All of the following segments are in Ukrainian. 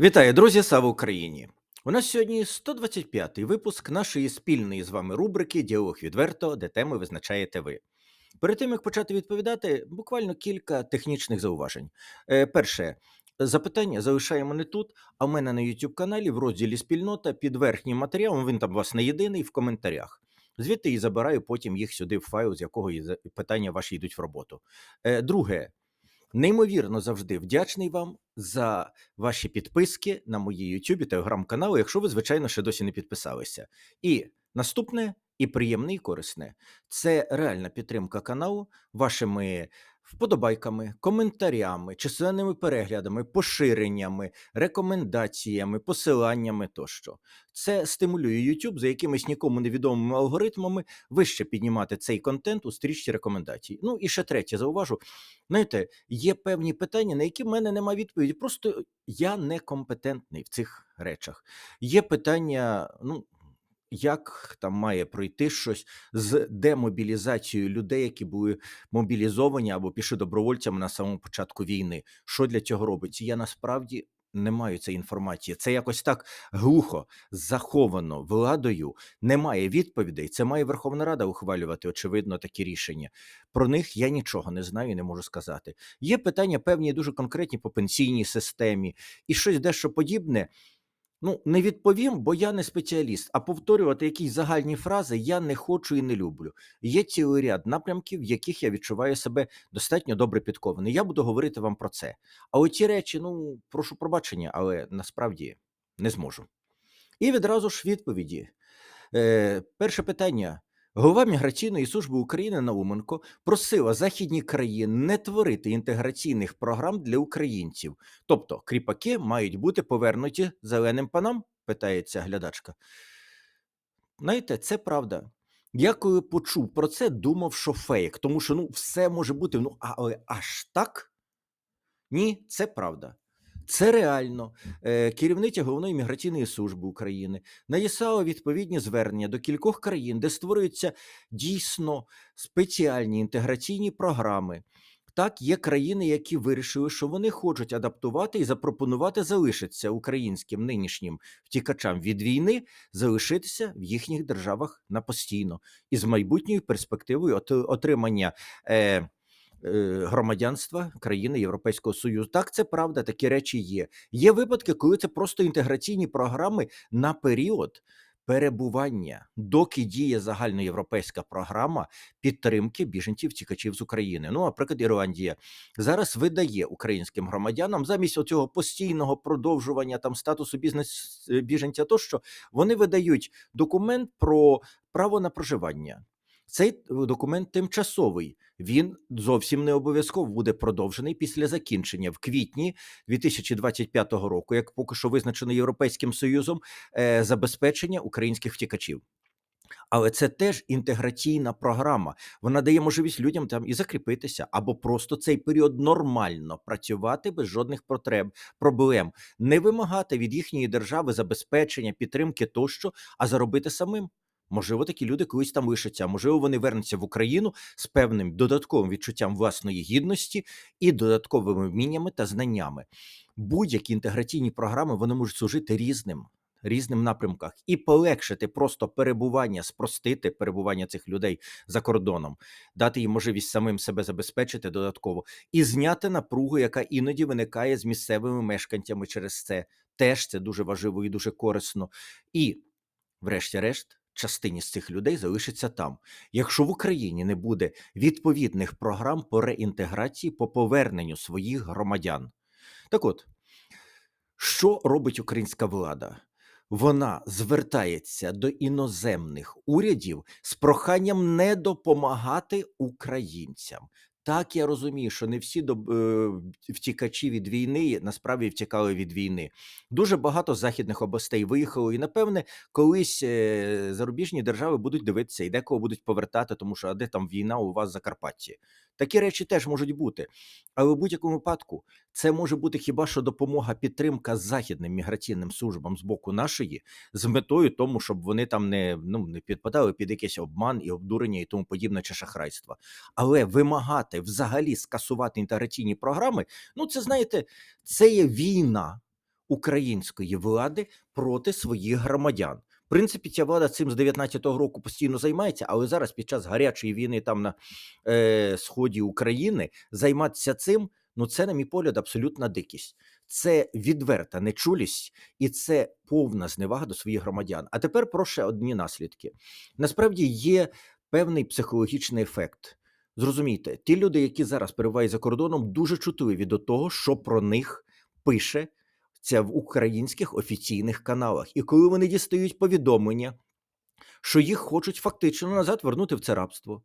Вітаю, друзі! Слава Україні! У нас сьогодні 125-й випуск нашої спільної з вами рубрики Діалог відверто, де теми визначаєте ви. Перед тим як почати відповідати, буквально кілька технічних зауважень. Е, перше, запитання залишаємо не тут, а в мене на YouTube каналі в розділі Спільнота під верхнім матеріалом. Він там у вас не єдиний в коментарях. Звідти і забираю потім їх сюди в файл, з якого питання ваші йдуть в роботу. Е, друге, Неймовірно завжди вдячний вам за ваші підписки на мої YouTube, телеграм-канали, якщо ви, звичайно, ще досі не підписалися. І наступне, і приємне, і корисне це реальна підтримка каналу вашими вподобайками, коментарями, численними переглядами, поширеннями, рекомендаціями, посиланнями тощо. Це стимулює YouTube за якимись нікому невідомими алгоритмами вище піднімати цей контент у стрічці рекомендацій. Ну і ще третє, зауважу. Знаєте, є певні питання, на які в мене немає відповіді. Просто я некомпетентний в цих речах. Є питання, ну. Як там має пройти щось з демобілізацією людей, які були мобілізовані або пішли добровольцями на самому початку війни? Що для цього робиться? Я насправді не маю цієї інформації. Це якось так глухо заховано владою. Немає відповідей. Це має Верховна Рада ухвалювати, очевидно, такі рішення. Про них я нічого не знаю і не можу сказати. Є питання певні дуже конкретні по пенсійній системі і щось дещо подібне. Ну, не відповім, бо я не спеціаліст, а повторювати якісь загальні фрази я не хочу і не люблю. Є цілий ряд напрямків, в яких я відчуваю себе достатньо добре підкований. Я буду говорити вам про це. А оці речі, ну, прошу пробачення, але насправді не зможу. І відразу ж відповіді. Е, перше питання. Голова міграційної служби України Науменко просила західні країни не творити інтеграційних програм для українців. Тобто кріпаки мають бути повернуті зеленим панам? питається глядачка. Знаєте, це правда. Я коли почув про це, думав, що фейк, тому що ну все може бути, ну але аж так? Ні, це правда. Це реально. Е, Керівниця головної міграційної служби України надіслала відповідні звернення до кількох країн, де створюються дійсно спеціальні інтеграційні програми. Так, є країни, які вирішили, що вони хочуть адаптувати і запропонувати залишитися українським нинішнім втікачам від війни, залишитися в їхніх державах на постійно і з майбутньою перспективою отримання. Е, громадянства країни Європейського Союзу. Так, це правда, такі речі є. Є випадки, коли це просто інтеграційні програми на період перебування, доки діє загальноєвропейська програма підтримки біженців тікачів з України. Ну, наприклад, Ірландія зараз видає українським громадянам замість оцього постійного продовжування там статусу бізнес е, біженця, тощо вони видають документ про право на проживання. Цей е, документ тимчасовий. Він зовсім не обов'язково буде продовжений після закінчення в квітні 2025 року, як поки що визначено Європейським Союзом, е, забезпечення українських втікачів. Але це теж інтеграційна програма. Вона дає можливість людям там і закріпитися, або просто цей період нормально працювати без жодних потреб, проблем, не вимагати від їхньої держави забезпечення, підтримки тощо, а заробити самим. Можливо, такі люди колись там лишаться, можливо, вони вернуться в Україну з певним додатковим відчуттям власної гідності і додатковими вміннями та знаннями. Будь-які інтеграційні програми вони можуть служити різним. Різним напрямках і полегшити просто перебування, спростити перебування цих людей за кордоном, дати їм можливість самим себе забезпечити додатково і зняти напругу, яка іноді виникає з місцевими мешканцями через це. Теж це дуже важливо і дуже корисно. І, врешті-решт, частині з цих людей залишиться там. Якщо в Україні не буде відповідних програм по реінтеграції, по поверненню своїх громадян. Так от, що робить українська влада? Вона звертається до іноземних урядів з проханням не допомагати українцям. Так, я розумію, що не всі доб- е, втікачі від війни насправді втікали від війни. Дуже багато західних областей виїхало, і напевне, колись е, зарубіжні держави будуть дивитися і декого будуть повертати, тому що а де там війна у вас в Закарпатті. Такі речі теж можуть бути. Але в будь-якому випадку це може бути хіба що допомога, підтримка західним міграційним службам з боку нашої, з метою тому, щоб вони там не, ну, не підпадали під якийсь обман і обдурення і тому подібне чи шахрайство. Але вимагати взагалі скасувати інтеграційні програми, ну це знаєте, це є війна. української влади проти своїх громадян. В принципі, ця влада цим з 19-го року постійно займається, але зараз під час гарячої війни там на е, сході України займатися цим, ну це, на мій погляд, абсолютна дикість. Це відверта нечулість і це повна зневага до своїх громадян. А тепер про ще одні наслідки. Насправді є певний психологічний ефект. Зрозумійте, ті люди, які зараз перебувають за кордоном, дуже чутливі до того, що про них пише це в українських офіційних каналах. І коли вони дістають повідомлення, що їх хочуть фактично назад вернути в це рабство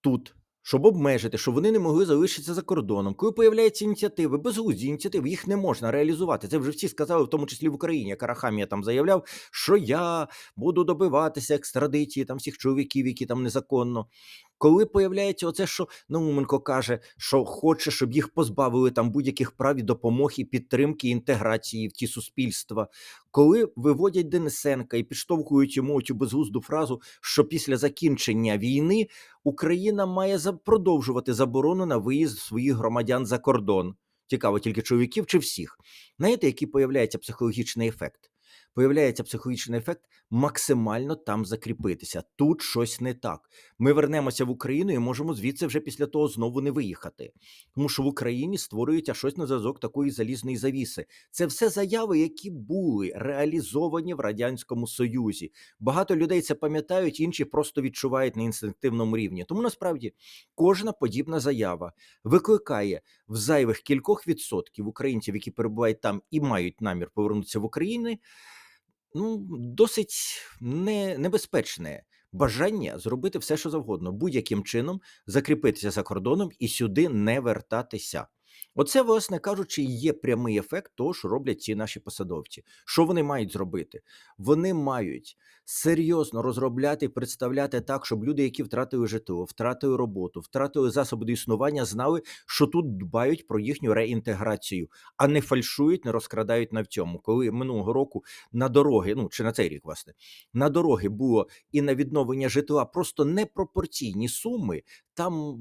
тут, щоб обмежити, щоб вони не могли залишитися за кордоном. Коли появляються ініціативи, безглузді ініціативи, їх не можна реалізувати. Це вже всі сказали, в тому числі в Україні. Карахамія там заявляв, що я буду добиватися екстрадиції там всіх чоловіків, які там незаконно. Коли появляється оце, що Науменко каже, що хоче, щоб їх позбавили там будь-яких прав і допомоги, і підтримки, і інтеграції в ті суспільства, коли виводять Денисенка і підштовхують йому цю безглузду фразу, що після закінчення війни Україна має продовжувати заборону на виїзд своїх громадян за кордон. Цікаво, тільки чоловіків чи всіх. Знаєте, який появляється психологічний ефект? Появляється психологічний ефект максимально там закріпитися. Тут щось не так. Ми вернемося в Україну і можемо звідси вже після того знову не виїхати. Тому що в Україні створюється щось на зв'язок такої залізної завіси. Це все заяви, які були реалізовані в радянському союзі. Багато людей це пам'ятають, інші просто відчувають на інстинктивному рівні. Тому насправді кожна подібна заява викликає в зайвих кількох відсотків українців, які перебувають там і мають намір повернутися в Україну, ну досить не, небезпечне. Бажання зробити все, що завгодно, будь-яким чином закріпитися за кордоном і сюди не вертатися. Оце, власне кажучи, є прямий ефект того, що роблять ці наші посадовці. Що вони мають зробити? Вони мають серйозно розробляти і представляти так, щоб люди, які втратили житло, втратили роботу, втратили засоби до існування, знали, що тут дбають про їхню реінтеграцію, а не фальшують, не розкрадають на в цьому. Коли минулого року на дороги, ну чи на цей рік, власне, на дороги було і на відновлення житла просто непропорційні суми. Там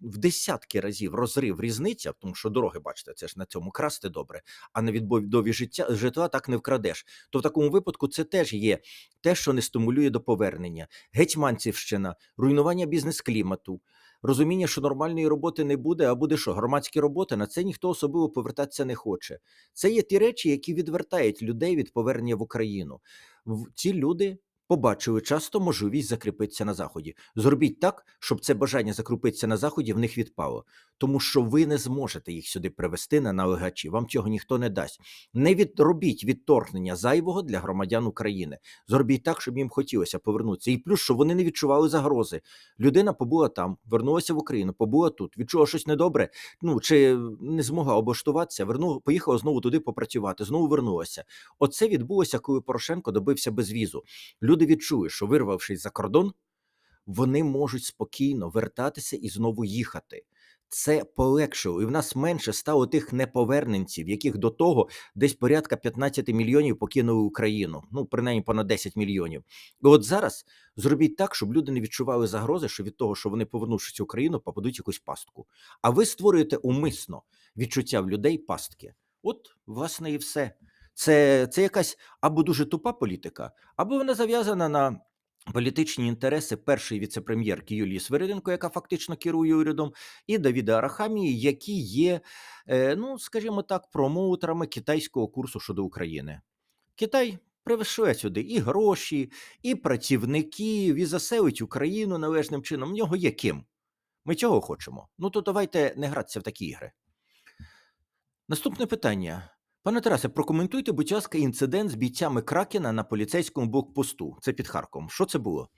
в десятки разів розрив різниця, тому що дороги, бачите, це ж на цьому красти добре, а на відбудові життя житла так не вкрадеш. То в такому випадку це теж є те, що не стимулює до повернення. Гетьманцівщина, руйнування бізнес-клімату, розуміння, що нормальної роботи не буде, а буде що? Громадські роботи на це ніхто особливо повертатися не хоче. Це є ті речі, які відвертають людей від повернення в Україну. Ці люди побачили часто можливість закріпитися на заході. Зробіть так, щоб це бажання закріпитися на заході в них відпало, тому що ви не зможете їх сюди привести на налегачі. Вам цього ніхто не дасть. Не відробіть відторгнення зайвого для громадян України. Зробіть так, щоб їм хотілося повернутися. І плюс, щоб вони не відчували загрози. Людина побула там, вернулася в Україну, побула тут, відчула щось недобре. Ну чи не змогла облаштуватися, вернула, поїхала знову туди попрацювати, знову вернулася. Оце відбулося, коли Порошенко добився безвізу. Люди відчули, що вирвавшись за кордон, вони можуть спокійно вертатися і знову їхати. Це полегшило, і в нас менше стало тих неповерненців, яких до того десь порядка 15 мільйонів покинули Україну. Ну, принаймні понад 10 мільйонів. І от зараз зробіть так, щоб люди не відчували загрози, що від того, що вони повернувшись в Україну, попадуть в якусь пастку. А ви створюєте умисно відчуття в людей пастки. От, власне, і все. Це, це якась або дуже тупа політика, або вона зав'язана на політичні інтереси першої віцепрем'єрки Юлії Свириденко, яка фактично керує урядом, і Давіда Арахамії, які є, е, ну скажімо так, промоутерами китайського курсу щодо України. Китай привешле сюди і гроші, і працівників, і заселить Україну належним чином. В нього є ким. Ми цього хочемо. Ну то давайте не гратися в такі ігри. Наступне питання. Пане Тарасе, прокоментуйте, будь ласка, інцидент з бійцями Кракена на поліцейському блокпосту. Це під Харковом. Що це було?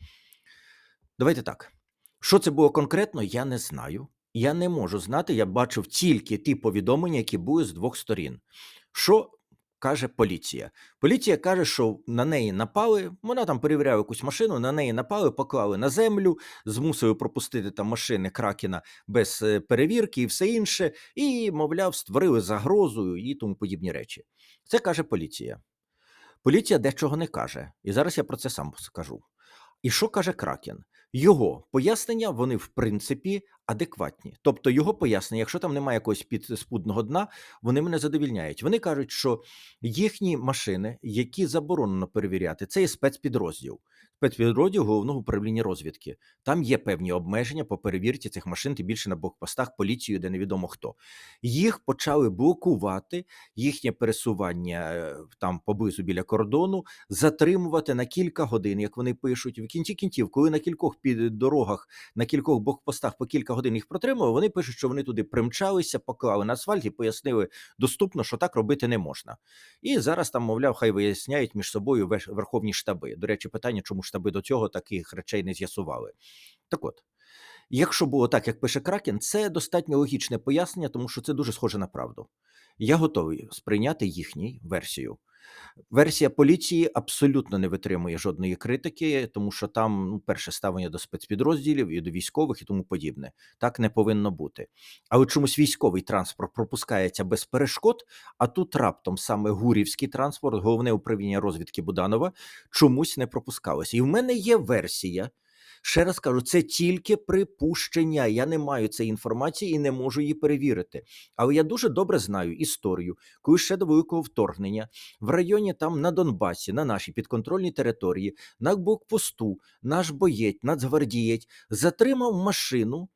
Давайте так. Що це було конкретно, я не знаю. Я не можу знати. Я бачив тільки ті повідомлення, які були з двох сторін. Що каже поліція? Поліція каже, що на неї напали. Вона там перевіряла якусь машину, на неї напали, поклали на землю, змусили пропустити там машини Кракена без е, перевірки і все інше, і, мовляв, створили загрозу і тому подібні речі. Це каже поліція. Поліція дечого не каже, і зараз я про це сам скажу. І що каже Кракен? Його пояснення вони в принципі адекватні. Тобто його пояснення, якщо там немає якогось підспудного дна, вони мене задовільняють. Вони кажуть, що їхні машини, які заборонено перевіряти, це є спецпідрозділ. Спецпідрозділ головного управління розвідки. Там є певні обмеження по перевірці цих машин, тим більше на блокпостах поліцією, де невідомо хто. Їх почали блокувати, їхнє пересування е, там поблизу біля кордону, затримувати на кілька годин, як вони пишуть. В кінці кінців, коли на кількох дорогах, на кількох блокпостах по кілька годин їх протримували, вони пишуть, що вони туди примчалися, поклали на асфальт і пояснили доступно, що так робити не можна. І зараз там, мовляв, хай виясняють між собою верховні штаби. До речі, питання, чому штаби до цього таких речей не з'ясували. Так от. Якщо було так, як пише Кракен, це достатньо логічне пояснення, тому що це дуже схоже на правду. Я готовий сприйняти їхню версію. Версія поліції абсолютно не витримує жодної критики, тому що там ну, перше ставлення до спецпідрозділів і до військових і тому подібне. Так не повинно бути. Але чомусь військовий транспорт пропускається без перешкод, а тут раптом саме гурівський транспорт, головне управління розвідки Буданова, чомусь не пропускалося. І в мене є версія. Ще раз кажу, це тільки припущення. Я не маю цієї інформації і не можу її перевірити. Але я дуже добре знаю історію, коли ще до великого вторгнення в районі там на Донбасі, на нашій підконтрольній території, на блокпосту, наш боєць, нацгвардієць затримав машину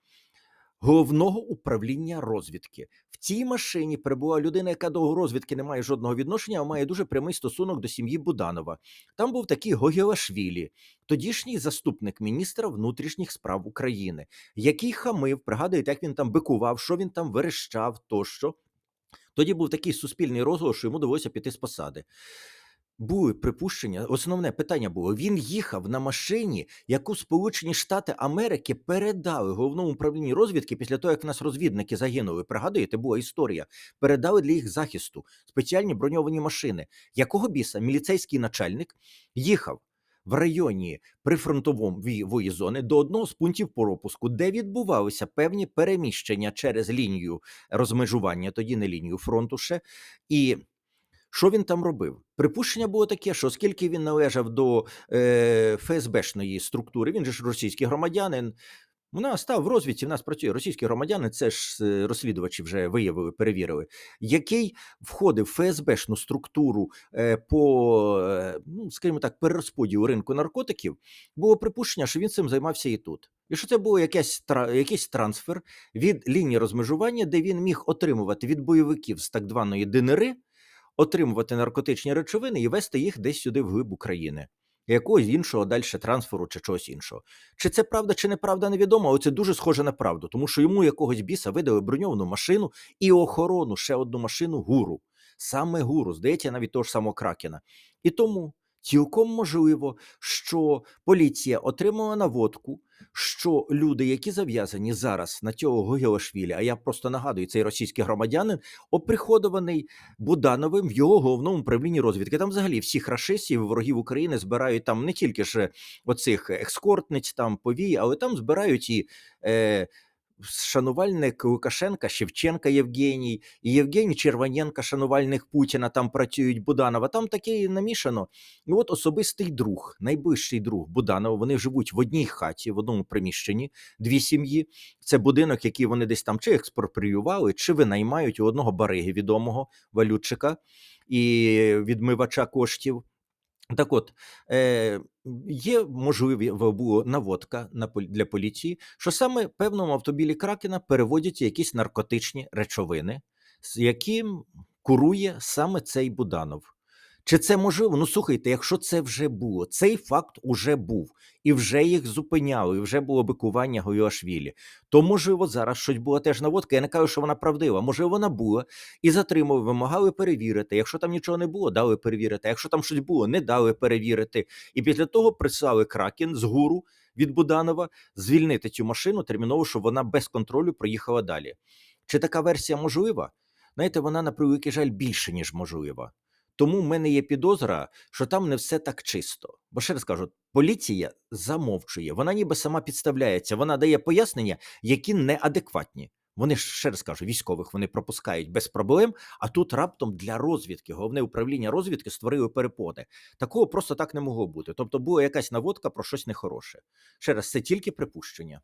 головного управління розвідки. В цій машині перебула людина, яка до розвідки не має жодного відношення, а має дуже прямий стосунок до сім'ї Буданова. Там був такий Гогілашвілі, тодішній заступник міністра внутрішніх справ України, який хамив, пригадуєте, як він там бикував, що він там верещав тощо. Тоді був такий суспільний розголос, що йому довелося піти з посади. Були припущення. Основне питання було: він їхав на машині, яку Сполучені Штати Америки передали головному управлінні розвідки після того, як в нас розвідники загинули. Пригадуєте, була історія. Передали для їх захисту спеціальні броньовані машини. Якого біса міліцейський начальник їхав в районі прифронтової зони до одного з пунктів пропуску, де відбувалися певні переміщення через лінію розмежування, тоді не лінію фронту ще. І що він там робив? Припущення було таке, що оскільки він належав до е, ФСБшної структури, він же ж російський громадянин. Нас став в розвідці, в нас працює російський громадянин, це ж е, розслідувачі вже виявили, перевірили, який входив в ФСБшну структуру е, по, е, ну, скажімо так, перерозподілу ринку наркотиків, було припущення, що він цим займався і тут. І що це був якийсь, якийсь трансфер від лінії розмежування, де він міг отримувати від бойовиків з так званої ДНР отримувати наркотичні речовини і вести їх десь сюди в глиб України. Якогось іншого далі трансферу чи чогось іншого. Чи це правда, чи неправда, невідомо, але це дуже схоже на правду, тому що йому якогось біса видали броньовану машину і охорону, ще одну машину гуру. Саме гуру, здається, навіть того ж самого Кракена. І тому цілком можливо, що поліція отримала наводку, що люди, які зав'язані зараз на цього Гогілашвілі, а я просто нагадую, цей російський громадянин, оприходований Будановим в його головному управлінні розвідки. Там взагалі всіх рашистів, ворогів України збирають там не тільки ж оцих екскортниць, там повій, але там збирають і. Е, Шанувальник Лукашенка, Шевченка Євгеній, і Євгеній Червоненка, шанувальник Путіна, там працюють Буданова. Там таке намішано. І от особистий друг, найближчий друг Буданова. Вони живуть в одній хаті, в одному приміщенні, дві сім'ї. Це будинок, який вони десь там чи експропріювали, чи винаймають у одного бариги відомого валютчика і відмивача коштів. Так от, е, є можливі було наводка на для поліції, що саме певному автобілі Кракена переводять якісь наркотичні речовини, з яким курує саме цей Буданов. Чи це можливо? Ну слухайте, якщо це вже було, цей факт уже був, і вже їх зупиняли, і вже було бикування Гойошвілі, то можливо зараз щось була теж наводка. Я не кажу, що вона правдива. Можливо, вона була і затримали, вимагали перевірити. Якщо там нічого не було, дали перевірити. Якщо там щось було, не дали перевірити. І після того прислали Кракен з гуру від Буданова звільнити цю машину терміново, щоб вона без контролю проїхала далі. Чи така версія можлива? Знаєте, вона на превеликий жаль більше, ніж можлива. Тому в мене є підозра, що там не все так чисто. Бо ще раз кажу, поліція замовчує, вона ніби сама підставляється, вона дає пояснення, які неадекватні. Вони ще раз кажу, військових вони пропускають без проблем. А тут раптом для розвідки, головне управління розвідки створили перепони. Такого просто так не могло бути. Тобто була якась наводка про щось нехороше. Ще раз, це тільки припущення.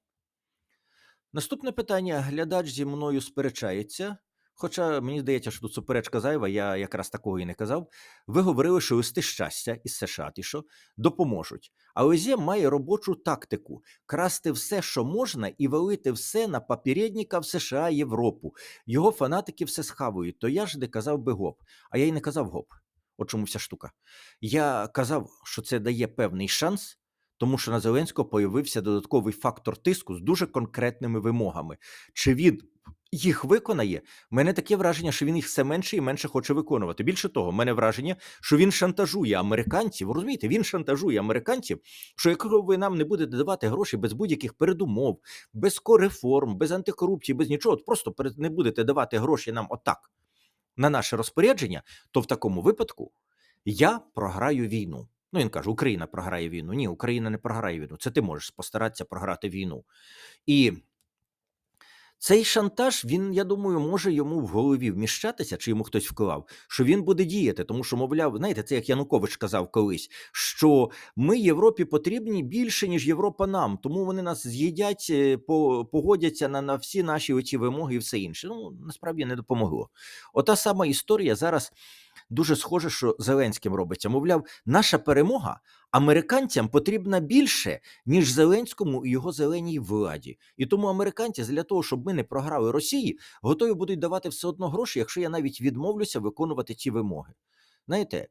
Наступне питання. Глядач зі мною сперечається. Хоча мені здається, що тут суперечка зайва, я якраз такого і не казав. Ви говорили, що листи щастя із США ті що допоможуть. А ОЗЄ має робочу тактику красти все, що можна, і валити все на попередника в США Європу. Його фанатики все схавують. То я ж не казав би гоп. А я й не казав гоп. От чому вся штука. Я казав, що це дає певний шанс, тому що на Зеленського появився додатковий фактор тиску з дуже конкретними вимогами. Чи він їх виконає? Мене таке враження, що він їх все менше і менше хоче виконувати. Більше того, мене враження, що він шантажує американців. Розумієте, він шантажує американців, що якщо ви нам не будете давати гроші без будь-яких передумов, без кореформ, без антикорупції, без нічого, от просто не будете давати гроші нам отак на наше розпорядження, то в такому випадку я програю війну. Ну, він каже, Україна програє війну. Ні, Україна не програє війну. Це ти можеш постаратися програти війну. І цей шантаж, він, я думаю, може йому в голові вміщатися, чи йому хтось вклав, що він буде діяти, тому що, мовляв, знаєте, це як Янукович казав колись, що ми Європі потрібні більше, ніж Європа нам, тому вони нас з'їдять, е, по- погодяться на, на всі наші оці вимоги і все інше. Ну, насправді не допомогло. Ота сама історія зараз дуже схоже, що Зеленським робиться. Мовляв, наша перемога американцям потрібна більше, ніж Зеленському і його зеленій владі. І тому американці для того, щоб ми не програли Росії, готові будуть давати все одно гроші, якщо я навіть відмовлюся виконувати ці вимоги. Знаєте,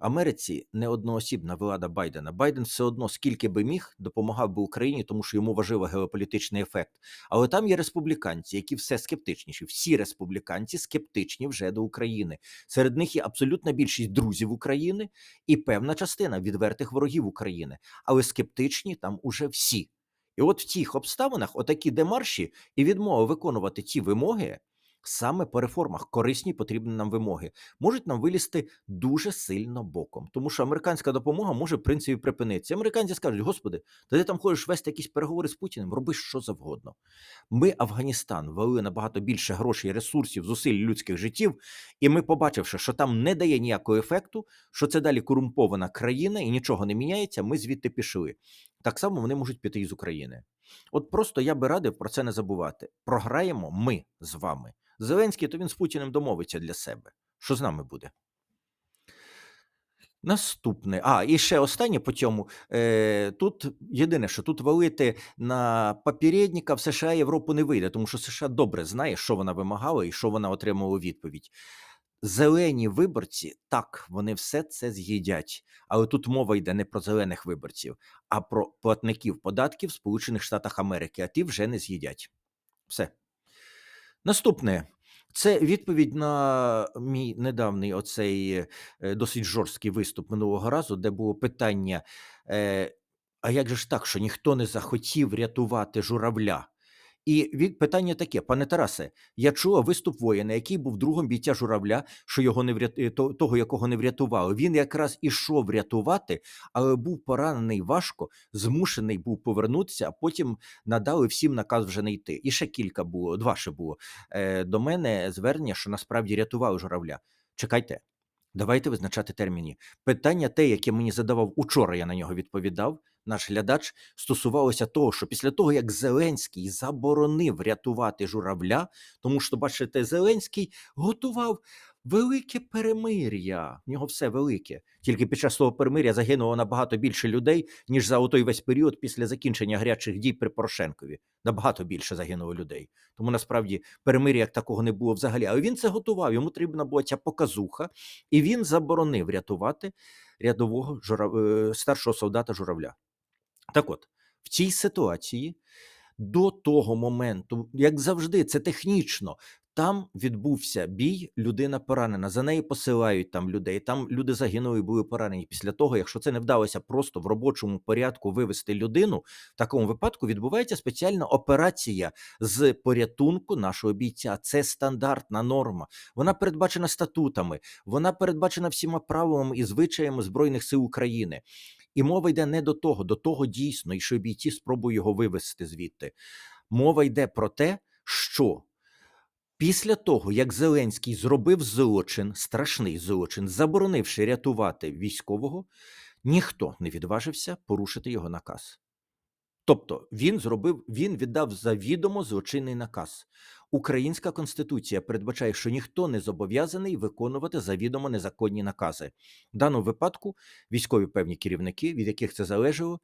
Америці не одноосібна влада Байдена. Байден все одно, скільки би міг, допомагав би Україні, тому що йому важливо геополітичний ефект. Але там є республіканці, які все скептичніші. Всі республіканці скептичні вже до України. Серед них є абсолютна більшість друзів України і певна частина відвертих ворогів України. Але скептичні там уже всі. І от в цих обставинах отакі демарші і відмова виконувати ті вимоги. Саме по реформах корисні потрібні нам вимоги можуть нам вилізти дуже сильно боком, тому що американська допомога може в принципі припинитися. Американці скажуть: Господи, та ти там хочеш вести якісь переговори з Путіним, роби що завгодно. Ми, Афганістан, вели набагато більше грошей, ресурсів, зусиль людських життів, і ми, побачивши, що там не дає ніякого ефекту, що це далі корумпована країна і нічого не міняється, ми звідти пішли. Так само вони можуть піти із України. От просто я би радив про це не забувати. Програємо ми з вами. Зеленський, то він з Путіним домовиться для себе. Що з нами буде? Наступне. А, і ще останнє по цьому. Е, тут єдине, що тут валити на попередника в США Європу не вийде, тому що США добре знає, що вона вимагала і що вона отримала відповідь. Зелені виборці, так, вони все це з'їдять. Але тут мова йде не про зелених виборців, а про платників податків в Сполучених Штатах Америки, а ті вже не з'їдять. Все. Наступне. Це відповідь на мій недавній оцей е, досить жорсткий виступ минулого разу, де було питання: е, а як же ж так, що ніхто не захотів рятувати журавля? І від питання таке, пане Тарасе, я чула виступ воїна, який був другом бійця журавля, що його не врят... е, того, якого не врятували. Він якраз ішов рятувати, але був поранений важко, змушений був повернутися, а потім надали всім наказ вже не йти. І ще кілька було, два ще було е, до мене звернення, що насправді рятували журавля. Чекайте, давайте визначати терміни. Питання, те, яке мені задавав учора, я на нього відповідав. Наш глядач стосувалося того, що після того, як Зеленський заборонив рятувати журавля, тому що, бачите, Зеленський готував велике перемир'я. В нього все велике. Тільки під час того перемир'я загинуло набагато більше людей, ніж за той весь період після закінчення гарячих дій при Порошенкові. Набагато більше загинуло людей. Тому насправді перемир'я як такого не було взагалі. Але він це готував. Йому потрібна була ця показуха, і він заборонив рятувати рядового жура... е, старшого солдата журавля. Так от, в цій ситуації до того моменту, як завжди, це технічно. Там відбувся бій, людина поранена. За неї посилають там людей. Там люди загинули і були поранені. Після того, якщо це не вдалося просто в робочому порядку вивести людину, в такому випадку відбувається спеціальна операція з порятунку нашого бійця. Це стандартна норма. Вона передбачена статутами, вона передбачена всіма правилами і звичаями Збройних сил України. І мова йде не до того, до того дійсно, і що бійці спробують його вивести звідти. Мова йде про те, що після того, як Зеленський зробив злочин, страшний злочин, заборонивши рятувати військового, ніхто не відважився порушити його наказ. Тобто він зробив, він віддав завідомо злочинний наказ. Українська конституція передбачає, що ніхто не зобов'язаний виконувати завідомо незаконні накази. В даному випадку військові певні керівники, від яких це залежало,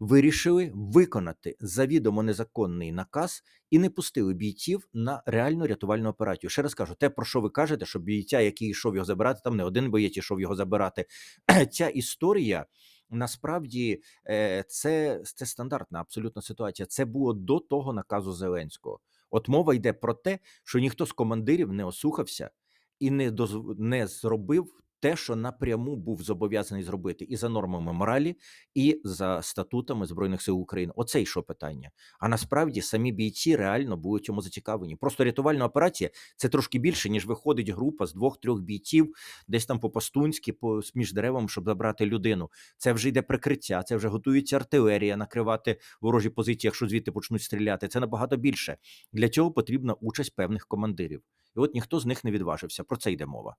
вирішили виконати завідомо незаконний наказ і не пустили бійців на реальну рятувальну операцію. Ще раз кажу, те, про що ви кажете, що бійця, який йшов його забирати, там не один боєць йшов його забирати. Ця історія. Насправді е, це, це стандартна абсолютно ситуація. Це було до того наказу Зеленського. От мова йде про те, що ніхто з командирів не ослухався і не дозв... не зробив те, що напряму був зобов'язаний зробити, і за нормами моралі, і за статутами збройних сил України. Оце йшло питання. А насправді самі бійці реально були цьому зацікавлені. Просто рятувальна операція це трошки більше, ніж виходить група з двох-трьох бійців, десь там по пастунськи, по між деревом, щоб забрати людину. Це вже йде прикриття, це вже готується артилерія, накривати ворожі позиції, якщо звідти почнуть стріляти. Це набагато більше. Для цього потрібна участь певних командирів. І от ніхто з них не відважився. Про це йде мова.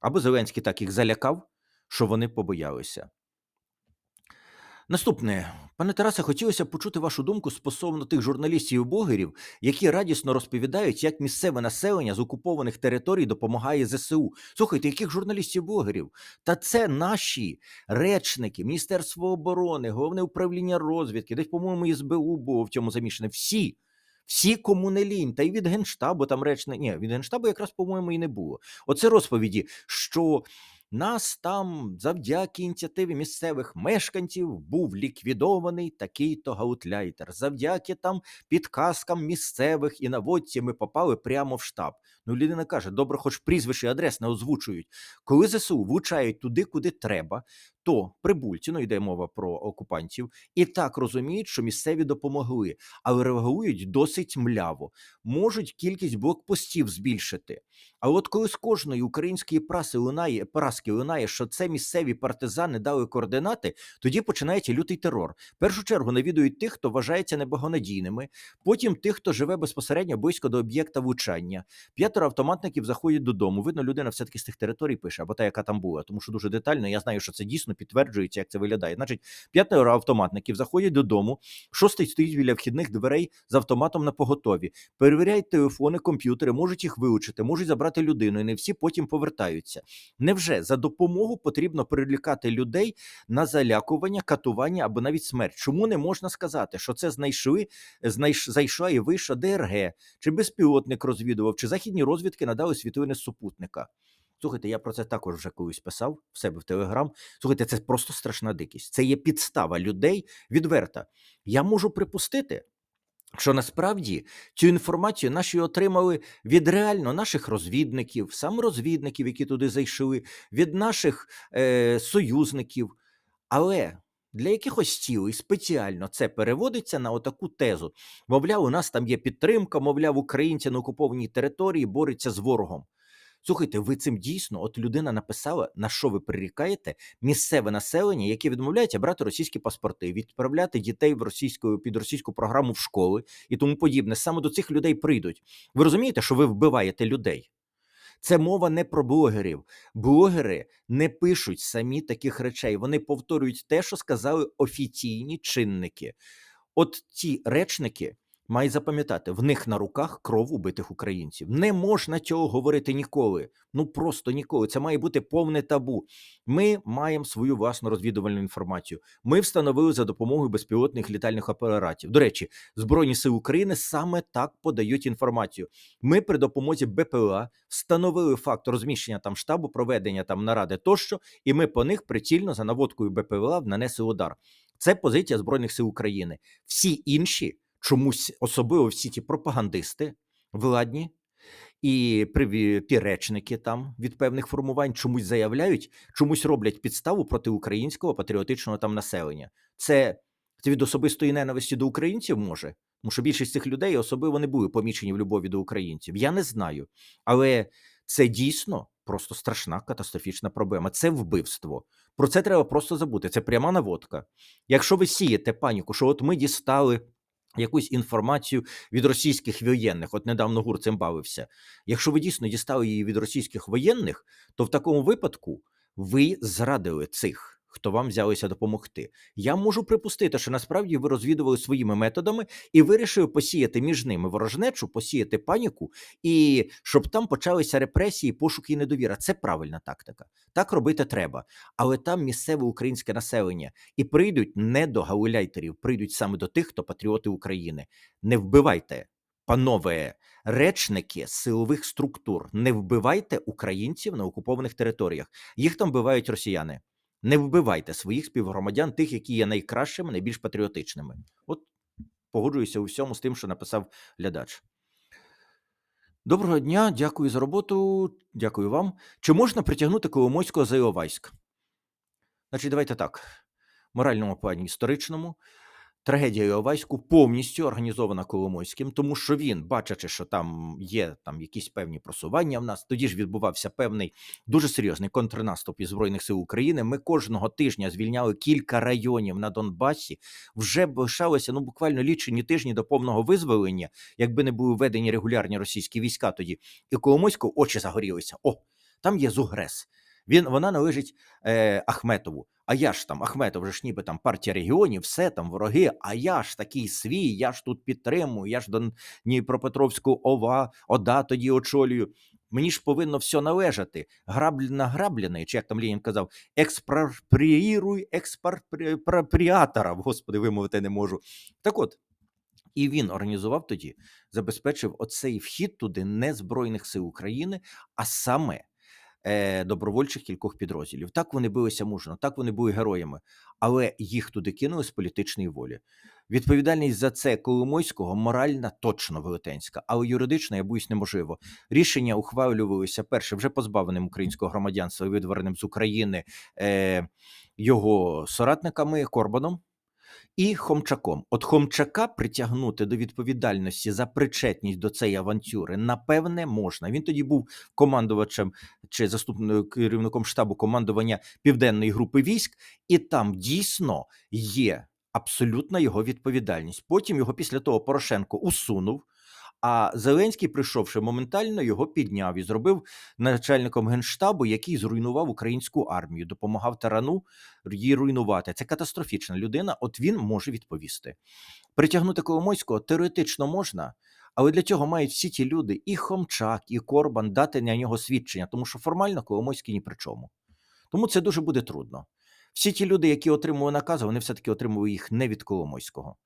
Або Зеленський так їх залякав, що вони побоялися. Наступне, пане Тарасе, хотілося б почути вашу думку стосовно тих журналістів і блогерів, які радісно розповідають, як місцеве населення з окупованих територій допомагає ЗСУ. Слухайте, яких журналістів і блогерів? Та це наші речники, Міністерство оборони, головне управління розвідки, десь, по-моєму, СБУ було в цьому замішане. Всі. Всі кому не лінь, та й від генштабу там речник. Ні, від генштабу якраз, по-моєму, і не було. Оце розповіді, що нас там завдяки ініціативі місцевих мешканців був ліквідований такий-то гаутляйтер. Завдяки там підказкам місцевих і наводці ми попали прямо в штаб. Ну, людина каже: добре, хоч прізвище і адрес не озвучують. Коли ЗСУ влучають туди, куди треба, то прибульці, ну йде мова про окупантів, і так розуміють, що місцеві допомогли, але реагують досить мляво, можуть кількість блокпостів збільшити. А от коли з кожної української праси лунає праски лунає, що це місцеві партизани дали координати, тоді починається лютий терор. В першу чергу навідують тих, хто вважається небагонадійними, потім тих, хто живе безпосередньо близько до об'єкта влучання. П'ятеро автоматників заходять додому. Видно, людина все таки з тих територій пише, або та, яка там була, тому що дуже детально. Я знаю, що це дійсно підтверджується, як це виглядає. Значить, п'ятеро автоматників заходять додому. Шостий стоїть біля вхідних дверей з автоматом на поготові. Перевіряють телефони, комп'ютери, можуть їх вилучити, можуть забрати людину, і не всі потім повертаються. Невже за допомогу потрібно перелікати людей на залякування, катування або навіть смерть? Чому не можна сказати, що це знайшли, знайш, зайшла і вийшла ДРГ, чи безпілотник розвідував, чи західні розвідки надали світлини супутника? Слухайте, я про це також вже колись писав в себе в Телеграм. Слухайте, це просто страшна дикість. Це є підстава людей відверта. Я можу припустити, що насправді цю інформацію наші отримали від реально наших розвідників, саме розвідників, які туди зайшли, від наших е, союзників. Але для якихось цілей спеціально це переводиться на отаку тезу. Мовляв, у нас там є підтримка, мовляв, українці на окупованій території борються з ворогом. Слухайте, ви цим дійсно, от людина написала, на що ви прирікаєте місцеве населення, яке відмовляється брати російські паспорти, відправляти дітей в російську під російську програму в школи і тому подібне. Саме до цих людей прийдуть. Ви розумієте, що ви вбиваєте людей? Це мова не про блогерів. Блогери не пишуть самі таких речей. Вони повторюють те, що сказали офіційні чинники. От ці речники мають запам'ятати, в них на руках кров убитих українців. Не можна цього говорити ніколи. Ну просто ніколи. Це має бути повне табу. Ми маємо свою власну розвідувальну інформацію. Ми встановили за допомогою безпілотних літальних апаратів. До речі, Збройні сили України саме так подають інформацію. Ми при допомозі БПЛА встановили факт розміщення там штабу, проведення там наради тощо, і ми по них прицільно за наводкою БПЛА нанесли удар. Це позиція Збройних сил України. Всі інші чомусь особливо всі ті пропагандисти владні і приві- там від певних формувань чомусь заявляють, чомусь роблять підставу проти українського патріотичного там населення. Це, це від особистої ненависті до українців може. Тому що більшість цих людей особливо не були помічені в любові до українців. Я не знаю. Але це дійсно просто страшна катастрофічна проблема. Це вбивство. Про це треба просто забути. Це пряма наводка. Якщо ви сієте паніку, що от ми дістали якусь інформацію від російських воєнних. От недавно ГУР цим бавився. Якщо ви дійсно дістали її від російських воєнних, то в такому випадку ви зрадили цих. Хто вам взялися допомогти. Я можу припустити, що насправді ви розвідували своїми методами і вирішили посіяти між ними ворожнечу, посіяти паніку, і щоб там почалися репресії, пошуки і недовіра. Це правильна тактика. Так робити треба. Але там місцеве українське населення і прийдуть не до гауляйтерів, прийдуть саме до тих, хто патріоти України. Не вбивайте, панове речники силових структур, не вбивайте українців на окупованих територіях. Їх там вбивають росіяни. Не вбивайте своїх співгромадян, тих, які є найкращими, найбільш патріотичними. От погоджуюся у всьому з тим, що написав глядач. Доброго дня, дякую за роботу. Дякую вам. Чи можна притягнути Коломойського за Іловайськ? Значить, давайте так. Моральному плані історичному. Трагедія Іловайську повністю організована Коломойським, тому що він, бачачи, що там є там якісь певні просування в нас, тоді ж відбувався певний дуже серйозний контрнаступ із Збройних сил України. Ми кожного тижня звільняли кілька районів на Донбасі. Вже лишалося ну буквально лічені тижні до повного визволення, якби не були введені регулярні російські війська тоді. І Коломойського очі загорілися. О, там є Зугрес. Він вона належить е, Ахметову. А я ж там, Ахметов вже ж ніби там партія регіонів, все там вороги. А я ж такий свій, я ж тут підтримую, я ж до Дніпропетровську ова, ОДА тоді очолюю. Мені ж повинно все належати. Грабль награблений, чи як там Ленін казав, експропріїруй експропріаторів, господи, вимовити не можу. Так от. І він організував тоді, забезпечив оцей вхід туди не Збройних сил України, а саме е, добровольчих кількох підрозділів. Так вони билися мужно, так вони були героями, але їх туди кинули з політичної волі. Відповідальність за це Коломойського моральна точно велетенська, але юридично, я боюсь, неможливо. Рішення ухвалювалися перше вже позбавленим українського громадянства, і з України е, його соратниками Корбаном. І Хомчаком. От Хомчака притягнути до відповідальності за причетність до цієї авантюри, напевне, можна. Він тоді був командувачем чи заступником керівником штабу командування південної групи військ, і там дійсно є абсолютна його відповідальність. Потім його після того Порошенко усунув. А Зеленський, прийшовши моментально, його підняв і зробив начальником генштабу, який зруйнував українську армію, допомагав тарану її руйнувати. Це катастрофічна людина. От він може відповісти. Притягнути Коломойського теоретично можна, але для цього мають всі ті люди, і Хомчак, і Корбан дати на нього свідчення, тому що формально Коломойський ні при чому. Тому це дуже буде трудно. Всі ті люди, які отримували накази, вони все-таки отримували їх не від Коломойського,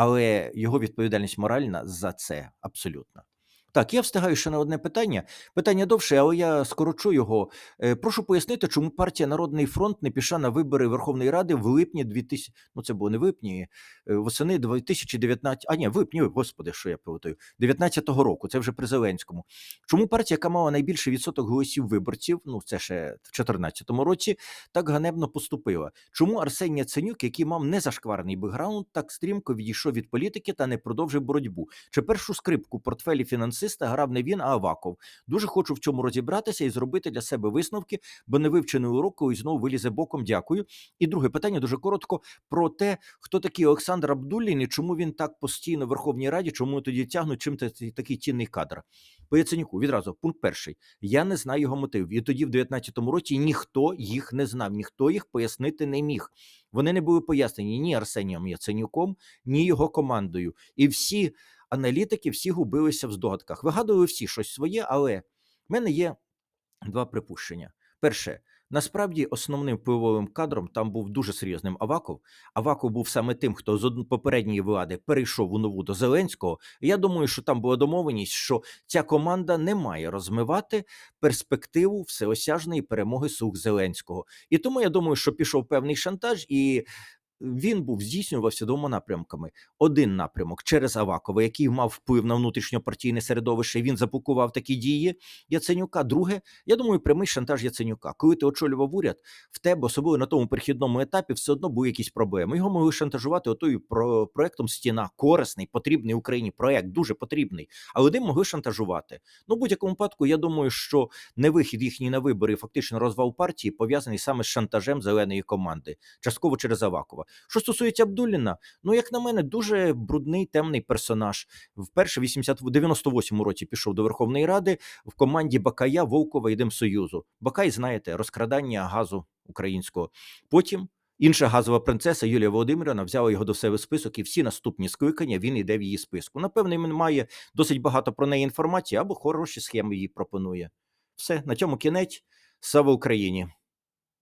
але його відповідальність моральна за це абсолютно. Так, я встигаю ще на одне питання. Питання довше, але я скорочу його. Е, Прошу пояснити, чому партія Народний фронт не пішла на вибори Верховної Ради в липні 2000, ну це було не в липні, е, восени 2019, а ні, в господи, що я плутаю, 19-го року, це вже при Зеленському. Чому партія, яка мала найбільший відсоток голосів виборців, ну це ще в 2014 році, так ганебно поступила? Чому Арсеній Яценюк, який мав незашкварений бекграунд, так стрімко відійшов від політики та не продовжив боротьбу? Чи першу скрипку портфелі фінансиста грав не він, а Аваков? Дуже хочу в цьому розібратися і зробити для себе висновки, бо не вивчений урок і знову вилізе боком. Дякую. І друге питання дуже коротко про те, хто такий Олександр Абдуллін і чому він так постійно в Верховній Раді, чому тоді тягнуть чим та- такий цінний кадр. По Яценюку відразу пункт перший. Я не знаю його мотивів. І тоді, в 19-му році, ніхто їх не знав, ніхто їх пояснити не міг. Вони не були пояснені ні Арсенієм Яценюком, ні його командою. І всі аналітики всі губилися в здогадках. Вигадували всі щось своє, але в мене є два припущення. Перше, насправді основним впливовим кадром там був дуже серйозним Аваков. Аваков був саме тим, хто з попередньої влади перейшов у нову до Зеленського. Я думаю, що там була домовленість, що ця команда не має розмивати перспективу всеосяжної перемоги слуг Зеленського. І тому я думаю, що пішов певний шантаж і. Він був здійснювався двома напрямками. Один напрямок через Авакова, який мав вплив на внутрішньопартійне середовище. Він запакував такі дії Яценюка. Друге, я думаю, прямий шантаж Яценюка. Коли ти очолював уряд, в тебе особливо на тому перехідному етапі все одно були якісь проблеми. Його могли шантажувати отою про проектом Стіна, корисний, потрібний Україні проект, дуже потрібний. Але один могли шантажувати. Ну, в будь-якому випадку, я думаю, що не вихід їхній на вибори, фактично розвал партії пов'язаний саме з шантажем зеленої команди, частково через Авакова. Що стосується Абдуліна, ну як на мене, дуже брудний темний персонаж. Вперше в 80 в 98-му році пішов до Верховної Ради в команді Бакая, Волкова і Демсоюзу. Бакай, знаєте, розкрадання газу українського. Потім Інша газова принцеса Юлія Володимирівна взяла його до себе в список, і всі наступні скликання він йде в її списку. Напевно, він має досить багато про неї інформації або хороші схеми їй пропонує. Все, на цьому кінець. Слава Україні!